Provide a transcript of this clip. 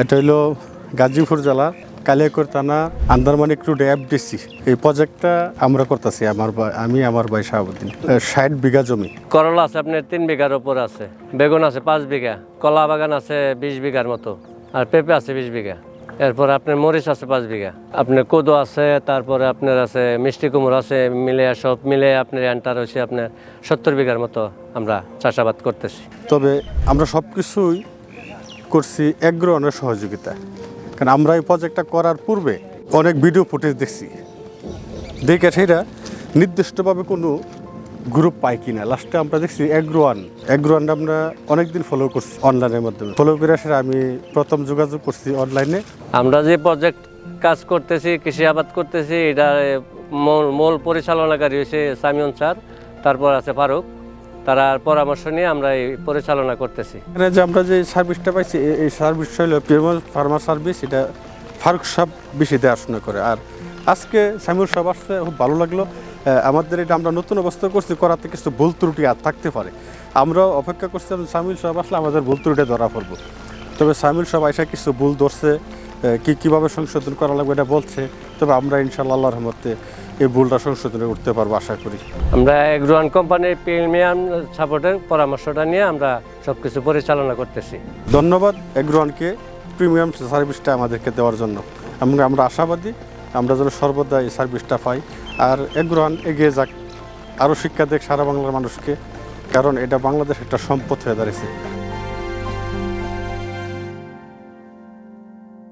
এটা হইল গাজীপুর জেলা কালিয়াকর থানা আন্দারমানিক রোড এফডিসি এই প্রজেক্টটা আমরা করতেছি আমার আমি আমার ভাই শাহাবুদ্দিন ষাট বিঘা জমি। করলা আছে আপনার তিন বিঘার ওপর আছে। বেগুন আছে পাঁচ বিঘা কলা বাগান আছে বিশ বিঘার মতো আর পেঁপে আছে বিশ বিঘা। এরপর আপনার মরিচ আছে পাঁচ বিঘা। আপনার কোদো আছে তারপরে আপনার আছে মিষ্টি কুমড় আছে মিলে সব মিলে আপনার এন্টার হয়েছে আপনার সত্তর বিঘার মতো আমরা চাষাবাদ করতেছি। তবে আমরা সব কিছুই করছি এগ্রহণের সহযোগিতা। কারণ আমরা এই প্রজেক্টটা করার পূর্বে অনেক ভিডিও ফুটেজ দেখছি। দেখে সেটা নির্দিষ্টভাবে কোনো গ্রুপ পাই কিনা। লাস্টে আমরা দেখছি এগ্রোয়ান এগ্রোয়ান আমরা অনেকদিন ফলো করছি অনলাইনের মাধ্যমে। ফলো করে সেটা আমি প্রথম যোগাযোগ করছি অনলাইনে আমরা যে প্রজেক্ট কাজ করতেছি, কৃষি আবাদ করতেছি এটা মূল মূল পরিচালনাকারী হয়েছে সামিয়ন স্যার, তারপর আছে ফারুক। তারা পরামর্শ নিয়ে আমরা এই পরিচালনা করতেছি। এখানে যে আমরা যে সার্ভিসটা পাইছি এই সার্ভিসটা হলো পিএমও ফার্মা সার্ভিস এটা ফারুক সাহেব বেশি দেখাশোনা করে। আর আজকে সামিউল সাহেব আসছে, খুব ভালো লাগল। আমাদের এটা আমরা নতুন অবস্থা করছি, করাতে কিছু ভুল ত্রুটি আর থাকতে পারে। আমরা অপেক্ষা করছিলাম সামিল সাহেব আসলে আমাদের ভুল ত্রুটি ধরা পড়ব। তবে সামিল সাহেব আইসা কিছু ভুল ধরছে কী কীভাবে সংশোধন করা লাগবে এটা বলছে। তবে আমরা ইনশাল্লাহ আল্লাহর রহমতে এই ভুলটা সংশোধনে উঠতে পারব আশা করি। আমরা এগ্রোয়ান কোম্পানির প্রিমিয়াম সাপোর্টের পরামর্শটা নিয়ে আমরা সব কিছু পরিচালনা করতেছি। ধন্যবাদ এগ্রোয়ানকে প্রিমিয়াম সার্ভিসটা আমাদেরকে দেওয়ার জন্য। এবং আমরা আশাবাদী আমরা যেন সর্বদা এই সার্ভিসটা পাই। আর এগ্রোয়ান এগিয়ে যাক আরও শিক্ষা দেখ সারা বাংলার মানুষকে কারণ এটা বাংলাদেশ একটা সম্পদ হয়ে দাঁড়িয়েছে।